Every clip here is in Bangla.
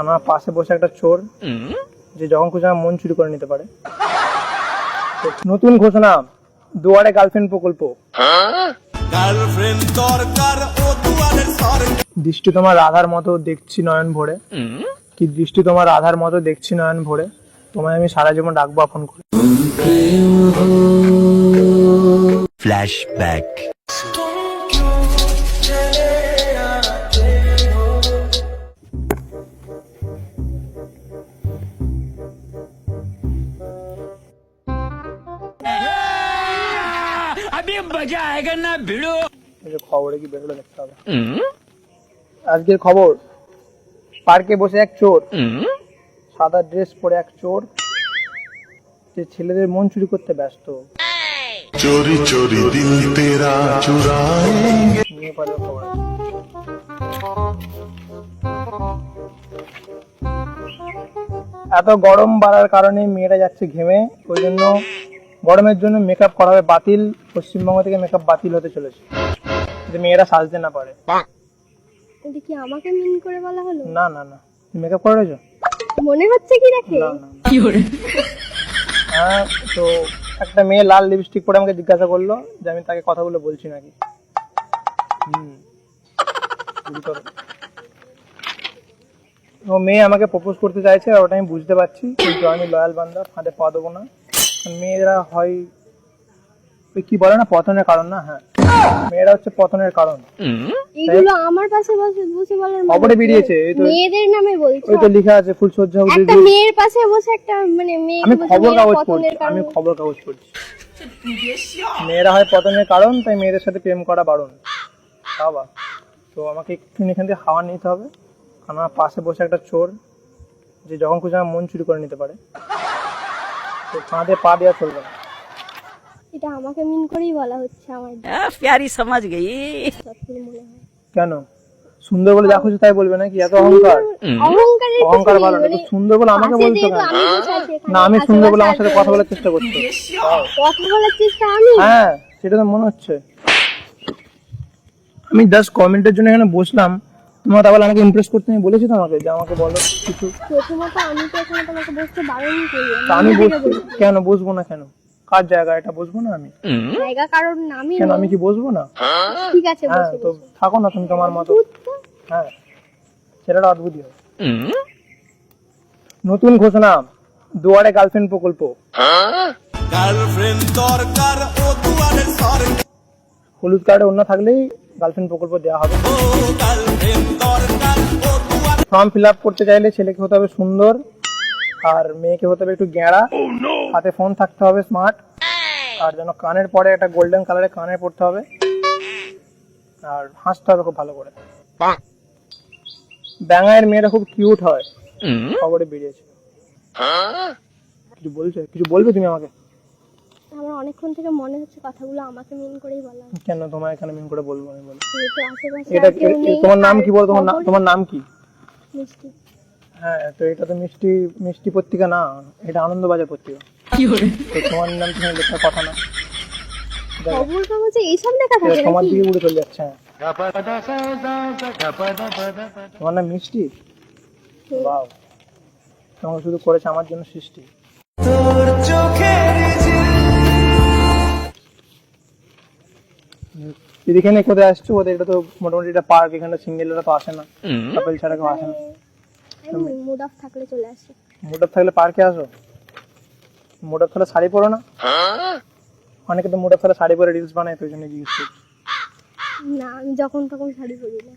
আমার পাশে বসে একটা চোর যে যখন খুশি আমার মন চুরি করে নিতে পারে। নতুন ঘোষণা দুয়ারে গার্লফ্রেন্ড প্রকল্প। গার্লফ্রেন্ড দরকার ও দুয়ারের সরকার দৃষ্টি তোমার রাধার মতো দেখছি নয়ন ভরে। কি দৃষ্টি তোমার রাধার মতো দেখছি নয়ন ভরে? তোমায় আমি সারা জীবন রাখব আপন করে। না খবরে কি বেরোলে দেখতে হবে। আজকের খবর পার্কে বসে এক চোর সাদা ড্রেস পরে এক চোর যে ছেলেদের মন চুরি করতে ব্যস্ত। চোরি চোরি দিল তেরা চুরায়েঙ্গে এত গরম বাড়ার কারণে মেয়েরা যাচ্ছে ঘেমে ওই জন্য গরমের জন্য মেকআপ করা হবে বাতিল পশ্চিমবঙ্গ থেকে মেকআপ বাতিল হতে চলেছে। যে মেয়েরা সাজতে না পারে। এটা কি আমাকে মিন করে বলা হলো? না না না। মেকআপ করে রয়েছো? মনে হচ্ছে কি দেখে? না না হ্যাঁ তো একটা মেয়ে লাল লিপস্টিক পরে আমাকে জিজ্ঞাসা করল যে আমি তাকে কথাগুলো বলছি নাকি। হুম। ও মেয়ে আমাকে প্রপোজ করতে চাইছে আর ওটা আমি বুঝতে পারছি কিন্তু আমি লয়াল বান্দা ফাঁদে পা দেবো না। মেয়েরা হয় ওই কি বলে না পতনের কারণ না? হ্যাঁ। মেয়েরা হচ্ছে পতনের কারণ। এইগুলো আমার পাশে বসে বসে বলার খবরে বেরিয়েছে এই তো মেয়েদের নামে বলছো? ওই তো লেখা আছে ফুল সজ্জা একটা মেয়ের পাশে বসে একটা মানে মেয়ে আমি খবর কাগজ পড়ছি আমি খবর কাগজ পড়ছি। মেয়েরা হয় পতনের কারণ তাই মেয়েদের সাথে প্রেম করা বারণ। বাবা তো আমাকে একটু এখান থেকে হাওয়া নিতে হবে কারণ আমার পাশে বসে একটা চোর যে যখন খুশি আমার মন চুরি করে নিতে পারে। কাঁধে পা দেওয়া চলবে না। এটা আমাকে মিন করেই বলা হচ্ছে আমার প্যারি সমাজ গেই। কেন? সুন্দর বলে যা খুশি তাই বলবে নাকি? এত অহংকার। অহংকার ভালো না মানে সুন্দর বলে আমাকে বলতে না আমি সুন্দর বলে আমার সাথে কথা বলার চেষ্টা করছি। কথা বলার চেষ্টা আমি? হ্যাঁ সেটা তো মনে হচ্ছে। আমি জাস্ট কমেন্টের জন্য এখানে বসলাম। তোমরা তাহলে আমাকে ইমপ্রেস করতে আমি বলেছি তোমাকে যে আমাকে বলো কিছু। প্রথমত আমি তো এখানে তোমাকে বসতে বারণ করি আমি বসবো কেন? বসবো না কেন? কার জায়গা এটা বসবো না আমি? জায়গা কারণ আমি কেন আমি কি বসবো না? ঠিক আছে হ্যাঁ তো থাকো না তুমি তোমার মতো। হ্যাঁ ছেলেটা অদ্ভুতই হয় নতুন ঘোষণা দুয়ারে গার্লফ্রেন্ড প্রকল্প। গার্লফ্রেন্ড দরকার ও দুয়ারের সরকার হলুদ কার্ডে অন্য থাকলেই গার্লফ্রেন্ড প্রকল্প দেওয়া হবে। ফর্ম ফিল আপ করতে চাইলে ছেলেকে হতে হবে সুন্দর আর মেয়েকে হতে হবে একটু গ্যাঁড়া। হাতে ফোন থাকতে হবে স্মার্ট আর যেন কানের পরে একটা গোল্ডেন কালারের কানের পড়তে হবে। আর হাসতে হবে খুব ভালো করে। ব্যাঙায়ের মেয়েরা খুব কিউট হয়। খবরে বেরিয়েছে। কিছু বলছে? কিছু বলবে তুমি আমাকে? আমার অনেকক্ষণ থেকে মনে হচ্ছে কথাগুলো আমাকে মিন করেই বলা হচ্ছে। কেন? তোমার এখানে মিন করে বলব আমি বলো। এটা তোমার নাম কি বলো? তোমার নাম তোমার নাম কি? মিষ্টি। হ্যাঁ তো এটা তো মিষ্টি মিষ্টি পত্রিকা না এটা আনন্দবাজার পত্রিকা। কি তো তোমার নাম তুমি লেখার কথা না? খবর কাগজে এইসব লেখা থাকে তোমার দিকে উড়ে চলে যাচ্ছে হ্যাঁ। তোমার নাম মিষ্টি? বাও তোমাকে শুধু করেছে আমার জন্য সৃষ্টি। যদি এখানে কোথায় আসছো? ওদের এটা তো মোটামুটি এটা পার্ক এখানে সিঙ্গেলরা তো আসে না। কাপল ছাড়া কেউ আসে না। মুড অফ থাকলে চলে আসে। মুড অফ থাকলে পার্কে আসো। মুড অফ থাকলে শাড়ি পরো না। অনেকে তো মুড অফ থাকলে শাড়ি পরে রিলস বানায় তো জন্য জিজ্ঞেস করছি। না আমি যখন তখন শাড়ি পরি না।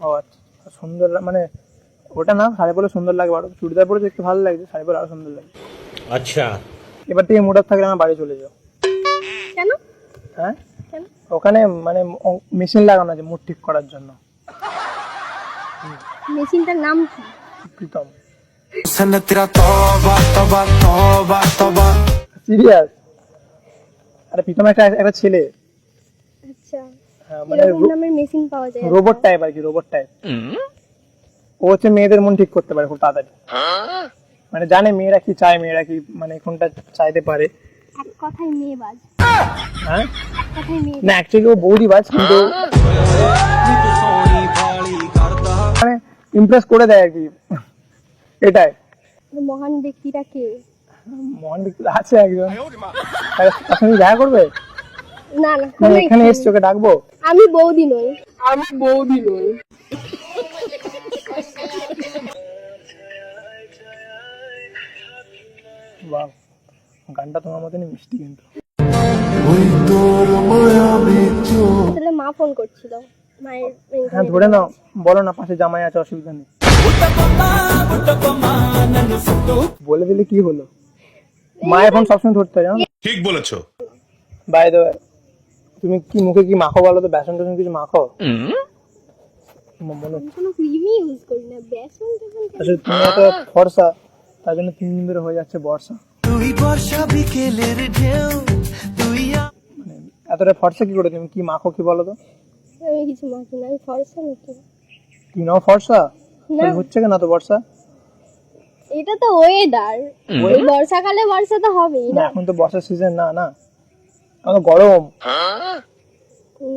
ও আচ্ছা সুন্দর মানে ওটা না শাড়ি পরে সুন্দর লাগে আর চুড়িদার পরে একটু ভালো লাগছে শাড়ি পরে আরও সুন্দর লাগে। আচ্ছা। এবার থেকে মুড অফ থাকলে আমার বাড়ি চলে যাও। কেন? হ্যাঁ? ওখানে মানে মেশিন লাগানো আছে মুড ঠিক করার জন্য। মেশিনটার নাম কি? প্রীতম সিরিয়াস? আরে প্রীতম একটা একটা ছেলে। আচ্ছা। হ্যাঁ, মানে নামের মেশিন পাওয়া যায়? রোবট টাইপ আর কি রোবট টাইপ ও হচ্ছে মেয়েদের মন ঠিক করতে পারে খুব তাড়াতাড়ি। মানে জানে মেয়েরা কি চায় মেয়েরা কি মানে কোনটা চাইতে পারে। এক কথায় মেয়ে বাজ। হ্যাঁ? এক কথায় মেয়ে না অ্যাকচুয়ালি ও বৌদি বাজ কিন্তু মানে ইমপ্রেস করে দেয় আর কি। এটাই। মহান ব্যক্তিটা কে? মহান ব্যক্তি আছে একজন। তার তার সঙ্গে দেখা করবে? না না মানে এখানে ইচ্ছে এসছে ওকে ডাকবো? আমি বৌদি নই। আমি বৌদি নই। গানটা তোমার মতনই মিষ্টি কিন্তু। আসলে মা ফোন করছিল। মায়ের হ্যাঁ ধরে নাও বলো না পাশে জামাই আছে অসুবিধা নেই। বলে দিলে কি হলো? মায়ের ফোন সবসময় ধরতে হয় জানো ঠিক বলেছ। বাই দ্য তুমি কি মুখে কি মাখো বলো তো? বেসন টেসন কিছু মাখো? ম- মনে কোনো ক্রিমই ইউজ করি না বেসন টেসন আসলে তুমি একটা ফর্সা তার জন্য তিন দিন ধরে হয়ে যাচ্ছে বর্ষা। তুই বর্ষা বিকেলের ঢেউ তুই মানে এতটা ফর্সা কি করে তুমি কি মাখো কি বলো তো? আমি কিছু মাখি না আমি ফর্সা নাকি তুমি নাও ফর্সা? না। হচ্ছে কেন তো বর্ষা? এটা তো ওয়েদার ওই বর্ষাকালে বর্ষা তো হবেই না এখন তো বর্ষার সিজন না না। এখন গরম।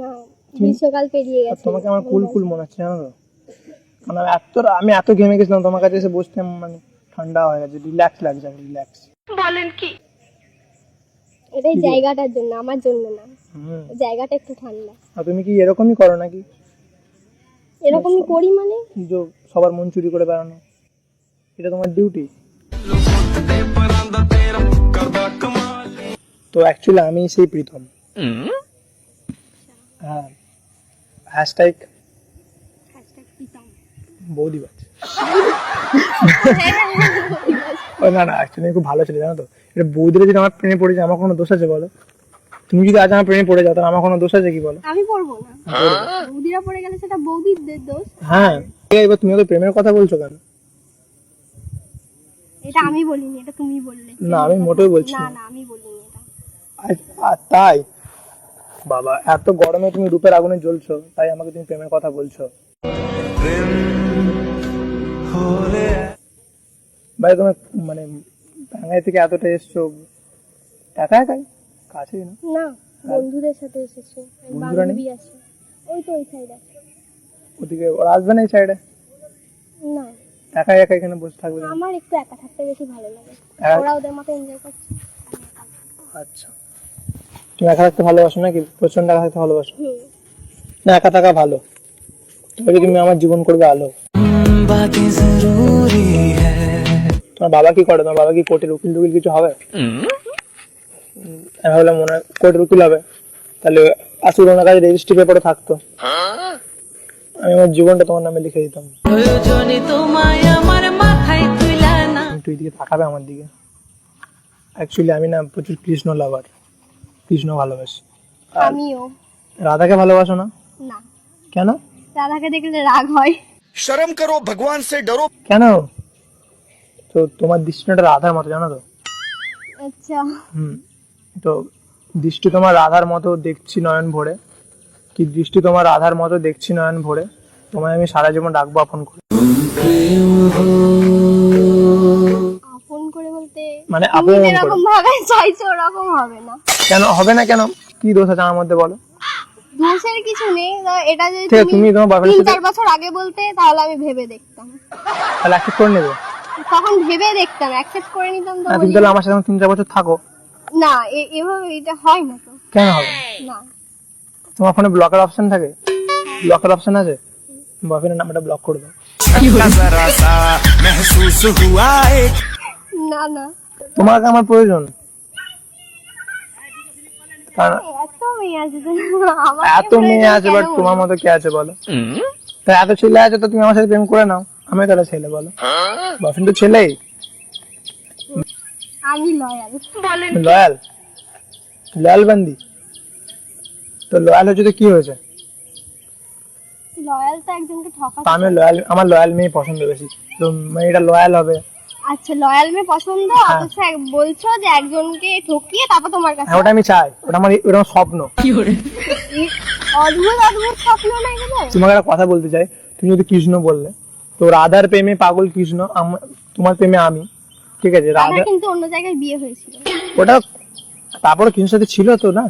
না গ্রীষ্মকাল পেরিয়ে গেছে। তোমাকে আমার কুল কুল মনে হচ্ছে জানো তো? মানে আমি এত আমি এত ঘেমে গেছিলাম তোমার কাছে এসে বসতে মানে ঠান্ডা হয়ে গেছে রিল্যাক্স লাগছে রিল্যাক্স এটাই জায়গাটার জন্য আমার জন্য না। হুম জায়গাটা একটু ঠান্ডা। আর তুমি কি এরকমই করো নাকি? এরকমই করি মানে? যে সবার মন চুরি করে বেড়ানো? এটা তোমার ডিউটি তো অ্যাকচুয়ালি আমি সেই প্রীতম। হ্যাঁ। হ্যাশট্যাগ বৌদি বাজ না না অ্যাকচুয়ালি খুব ভালো ছিল জানো তো? এটা বৌদিরা যদি আমার প্রেমে পড়ে যায় আমার কোনো দোষ আছে বলো? তুমি যদি আজ আমার প্রেমে পড়ে যাও তাহলে আমার কোনো দোষ আছে কি বলো? আমি পড়ব না। বৌদিরা পড়ে গেলে সেটা বৌদির দোষ। হ্যাঁ। এবার তুমি তো প্রেমের কথা বলছো কেন? এটা আমি বলিনি এটা তুমি বললে। না আমি মোটেও বলছি না। না আমি বলিনি এটা। তাই? বাবা এত গরমে তুমি রূপের আগুনে জ্বলছো তাই আমাকে তুমি প্রেমের কথা বলছো। ভাই তোমার মানে বাংলায় থেকে এতটা এসছো একা একাই? কাছে না? না বন্ধুদের সাথে এসেছ। বন্ধুরা নেই? ওই তো ওই সাইড আছে। ওদিকে ওর আসবে না এই সাইডে না। একা একা এখানে বসে থাকবে আমার একটু একা থাকতে বেশি ভালো লাগে। ওরা ওদের মতো এনজয় করছে। আচ্ছা। তুমি একা থাকতে ভালোবাসো নাকি? প্রচণ্ড একা থাকতে ভালোবাসো? না একা থাকা ভালো। তুমি আমার জীবন করবে আলো? বাকি জরুরি হ্যাঁ। তোমার বাবা কি করে? তোমার বাবা কি কোর্টের উকিল টুকিল কিছু হবে? আমি ভাবলাম মনে হয় কোর্টের উকিল হবে। তাহলে আসুর ওনার কাছে রেজিস্ট্রি পেপারে থাকতো। আমি আমার জীবনটা তোমার নামে লিখে দিতাম। তুই দিকে আমার দিকে। অ্যাকচুয়ালি আমি না প্রচুর কৃষ্ণ লাভার কৃষ্ণ ভালোবাসি। আমিও। রাধাকে ভালোবাসো না? না। কেন? রাধাকে দেখলে রাগ হয়। শরম করো ভগবান সে ডরো কেন? তো তোমার দৃষ্টিটা রাধার মতো জানো তো? আচ্ছা। হুম। তো দৃষ্টি তোমার রাধার মতো দেখছি নয়ন ভরে। কি দৃষ্টি তোমার রাধার মতো দেখছি নয়ন ভরে? তোমায় আমি সারা জীবন ডাকবো আপন করে। আপন করে বলতে মানে আপন করে। যেরকম ভাবে চাইছো ওরকম হবে না। কেন হবে না কেন? কি দোষ আছে আমার মধ্যে বলো? দোষের কিছু নেই এটা যদি তুমি তোমার তিন সাথে- চার বছর আগে বলতে তাহলে আমি ভেবে দেখতাম। তাহলে কি করে নেবে। তখন ভেবে দেখতাম অ্যাকসেপ্ট করে নিতাম তো তুমি তাহলে আমার সাথে তিন চার বছর থাকো। না এভাবে এটা হয় না তো। কেন হবে? না। তোমার ফোনে ব্লকের অপশন থাকে? ব্লকের অপশন আছে? বয়ফ্রেন্ডের নাম্বারটা ব্লক করে দাও। না না। তোমাকে আমার প্রয়োজন। এত মেয়ে আছে বাট তোমার মতো কে আছে বলো? তা এত ছেলে আছে তো তুমি আমার সাথে প্রেম করে নাও। আমি তাহলে ছেলে বলো। বয়ফ্রেন্ড তো ছেলেই। আমি লয়াল লয়াল লয়াল বান্দি? তো লয়াল হচ্ছে তো কি হয়েছে? লয়াল তো একজনকে ঠকা আমি লয়াল আমার লয়াল মেয়ে পছন্দ বেশি। তো মেয়েটা লয়াল হবে। আচ্ছা লয়াল মেয়ে পছন্দ? হ্যাঁ। অথচ বলছো যে একজনকে ঠকিয়ে তারপর তোমার কাছে হ্যাঁ ওটা আমি চাই। ওটা আমার ওটা আমার স্বপ্ন। এই অদ্ভুত অদ্ভুত স্বপ্ন না এগুলো? তোমাকে একটা কথা বলতে চাই। তুমি যদি কৃষ্ণ বললে তো রাধার প্রেমে পাগল কৃষ্ণ তোমার প্রেমে আমি। ঠিক আছে রাধা কিন্তু অন্য জায়গায় বিয়ে হয়েছিল। ওটা তারপরে কৃষ্ণের সাথে ছিল তো না?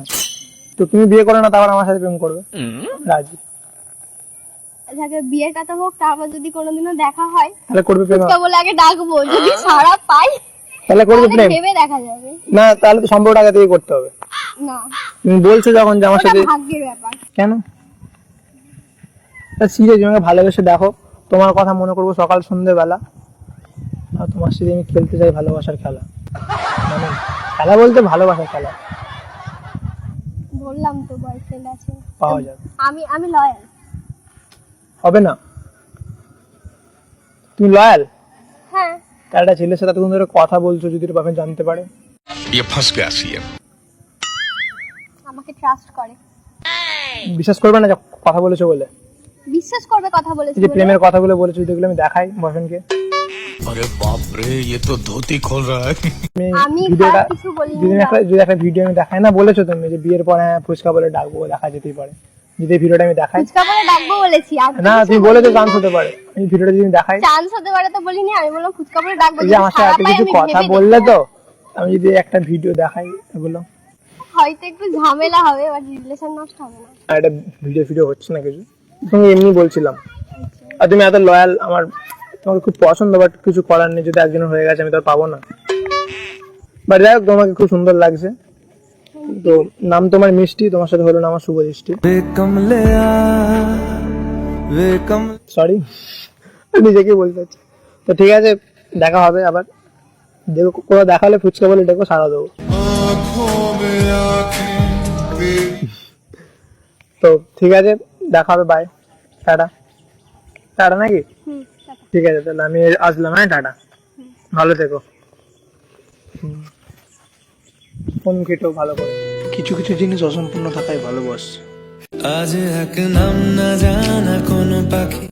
তো তুমি বিয়ে করো না তারপর আমার সাথে প্রেম করবে। রাজি। যাকে বিয়ের কথা হোক তারপর যদি কোনোদিনও দেখা হয় তাহলে করবে প্রেম। ফুচকা বলে আগে ডাকবো যদি সারা পাই তাহলে করবে প্রেম। ভেবে দেখা যাবে। না তাহলে তো সম্পর্কটা আগে থেকে করতে হবে। না। তুমি বলছো যখন যে আমার সাথে ভাগ্যের ব্যাপার। কেন? সিরিয়াস আমাকে ভালোবেসে দেখো। তোমার কথা মনে করবো সকাল সন্ধ্যেবেলা আর তোমার সাথে আমি খেলতে চাই ভালোবাসার খেলা মানে খেলা বলতে ভালোবাসার খেলা বললাম তো বয়ফ্রেন্ড আছে পাওয়া যাবে আমি আমি লয়াল হবে না তুমি লয়াল হ্যাঁ তার একটা ছেলের সাথে এতক্ষণ ধরে কথা বলছো যদি ওর বাপে জানতে পারে ये फंस गया सीएम আমাকে ট্রাস্ট করে বিশ্বাস করবে না যে কথা বলেছো বলে বিশ্বাস করবে কথা বলেছি যে প্রেমের কথাগুলো বলেছি ওইগুলো আমি দেখাই বয়ফ্রেন্ডকে আরে বাপ রে এ তো ধুতি খোল রহা হ্যায় আমি কিছু বলি যদি একটা ভিডিও আমি দেখাই। না বলেছ তুমি যে বিয়ের পরে হ্যাঁ, ফুচকা বলে ডাকবো দেখা যেতেই পারে। যদি ভিডিওটা আমি দেখাই ফুচকা বলে ডাকবো বলেছি না তুমি বলে তো চান্স হতে পারে। আমি ভিডিওটা যদি দেখাই চান্স হতে পারে তো বলিনি আমি বললাম ফুচকা বলে ডাকবো যে আমার সাথে কিছু কথা বললে তো আমি যদি একটা ভিডিও দেখাই এগুলো। হয়তো একটু ঝামেলা হবে বাট রিলেশন নষ্ট হবে না। আর ভিডিও ভিডিও হচ্ছে না কিছু? তুমি এমনি বলছিলাম। আর তুমি এত লয়াল আমার তোমাকে খুব পছন্দ বাট কিছু করার নেই যদি একজনের হয়ে গেছে আমি তো আর পাবো না। বাট যাই হোক তোমাকে খুব সুন্দর লাগছে। তো নাম তোমার মিষ্টি তোমার সাথে হলো না আমার শুভ দৃষ্টি। সরি নিজেকে বলতে হচ্ছে তো ঠিক আছে দেখা হবে আবার। দেখো কোথাও দেখা হলে ফুচকা বলে দেখো সারা দেবো। তো ঠিক আছে দেখা হবে বাই টাটা। টাটা নাকি? ঠিক আছে তাহলে আমি আসলাম হ্যাঁ টাটা। ভালো থেকো। ফোন খেটেও ভালো করে। কিছু কিছু জিনিস অসম্পূর্ণ থাকাই ভালোবাস। আজ এক নাম না জানা কোনো পাখি।